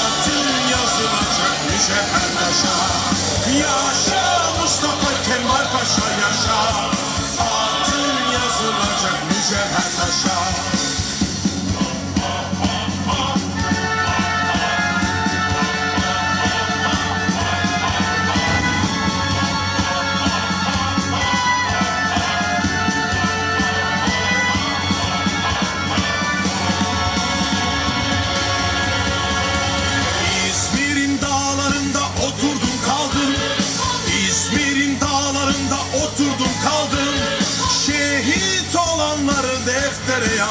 Adın yazılacak mücevher taşa Yaşa Mustafa Kemal Paşa yaşa. Adın yazılacak mücevher taşa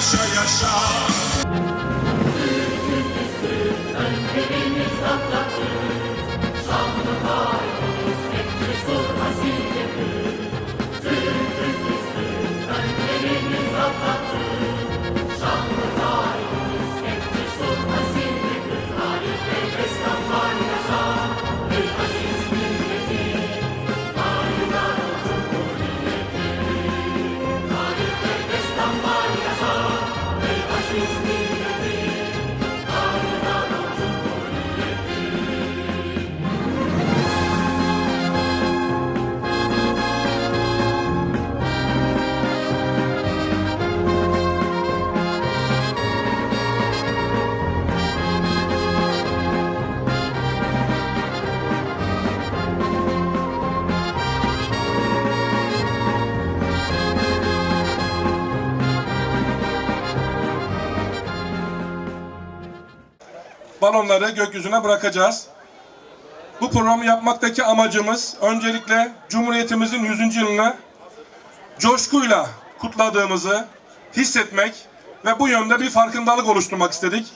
Paşa yaşa balonları gökyüzüne bırakacağız. Bu programı yapmaktaki amacımız öncelikle Cumhuriyetimizin 100. yılını coşkuyla kutladığımızı hissetmek ve bu yönde bir farkındalık oluşturmak istedik.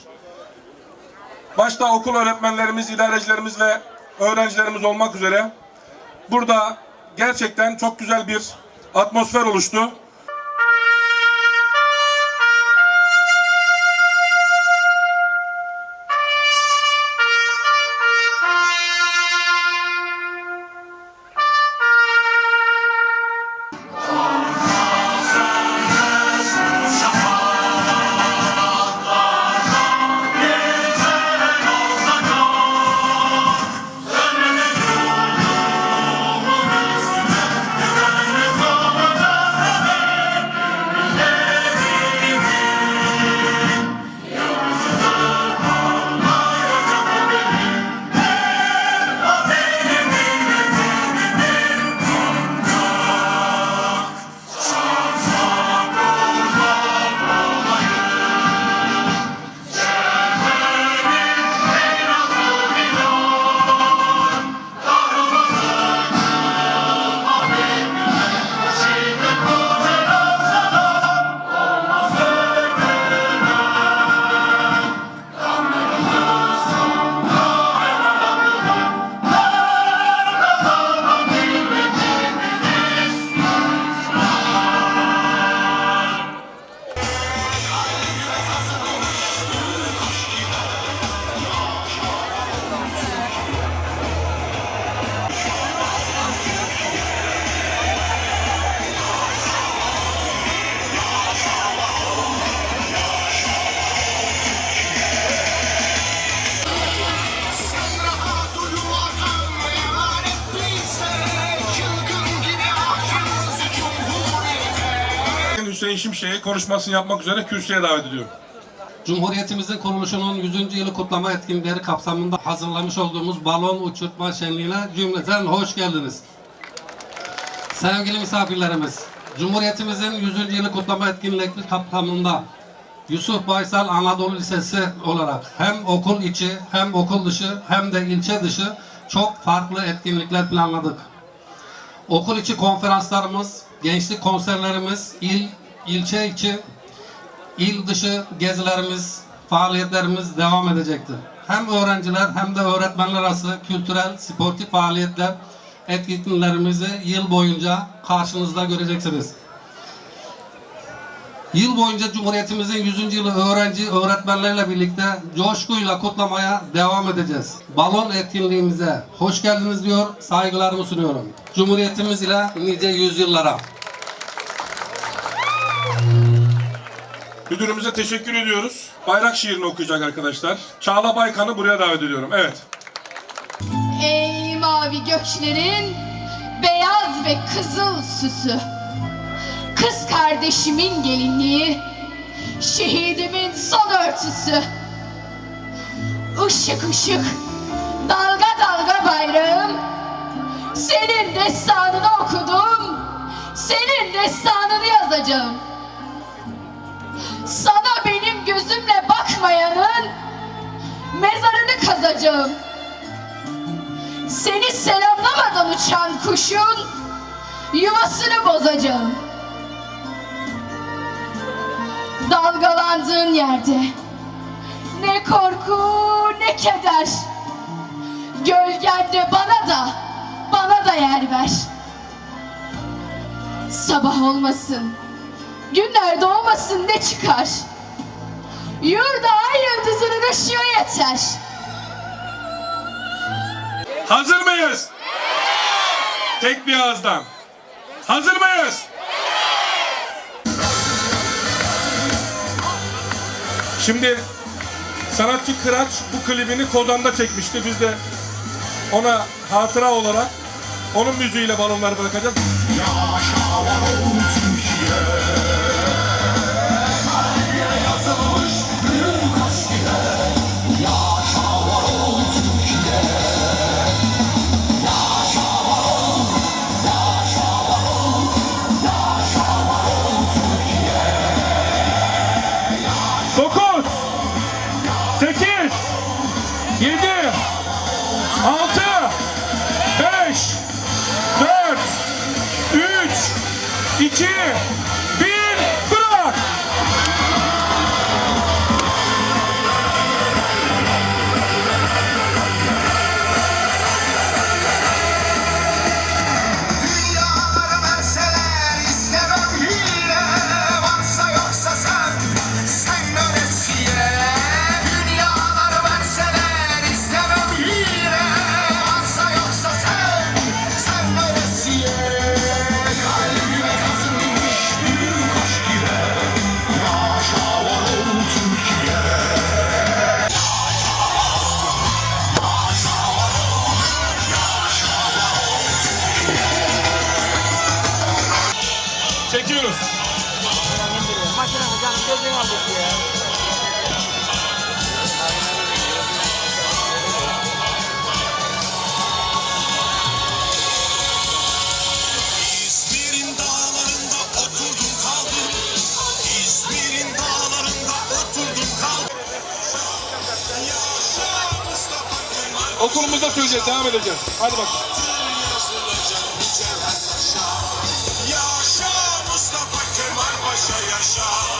Başta okul öğretmenlerimiz, idarecilerimiz ve öğrencilerimiz olmak üzere burada gerçekten çok güzel bir atmosfer oluştu. Hüseyin Şimşek'i konuşmasını yapmak üzere kürsüye davet ediyorum. Cumhuriyetimizin kuruluşunun 100. yılı kutlama etkinlikleri kapsamında hazırlamış olduğumuz balon uçurtma şenliğine cümleten hoş geldiniz. Sevgili misafirlerimiz, Cumhuriyetimizin 100. yılı kutlama etkinlikleri kapsamında Yusuf Baysal Anadolu Lisesi olarak hem okul içi hem okul dışı hem de ilçe dışı çok farklı etkinlikler planladık. Okul içi konferanslarımız, gençlik konserlerimiz, il, ilçe içi, il dışı gezilerimiz, faaliyetlerimiz devam edecektir. Hem öğrenciler hem de öğretmenler arası kültürel, sportif faaliyetler, etkinliklerimizi yıl boyunca karşınızda göreceksiniz. Yıl boyunca Cumhuriyetimizin 100. yılı öğrenci, öğretmenlerle birlikte coşkuyla kutlamaya devam edeceğiz. Balon etkinliğimize hoş geldiniz diyor, saygılarımı sunuyorum. Cumhuriyetimiz ile nice yüzyıllara. Müdürümüze teşekkür ediyoruz. Bayrak şiirini okuyacak arkadaşlar. Çağla Baykan'ı buraya davet ediyorum. Evet. Ey mavi göklerin beyaz ve kızıl süsü. Kız kardeşimin gelinliği, şehidimin son örtüsü. Işık ışık, dalga dalga bayrağım. Senin destanını okudum, senin destanını yazacağım. Sana benim gözümle bakmayanın mezarını kazacağım. Seni selamlamadan uçan kuşun yuvasını bozacağım. Dalgalandığın yerde ne korku ne keder. Gölgende bana da bana da yer ver. Sabah olmasın, günler doğmasın ne çıkar? Yurda ay yıldızının ışığı yeter. Hazır mıyız? Tek bir ağızdan. Hazır mıyız? Şimdi sanatçı Kıraç bu klibini Kozan'da çekmişti. Biz de ona hatıra olarak onun müziğiyle balonları bırakacağız. Dokuz, cheer. Okulumuzda söyleyeceğiz, devam edeceğiz. Hadi bak. Yaşa Mustafa Kemal Paşa yaşa.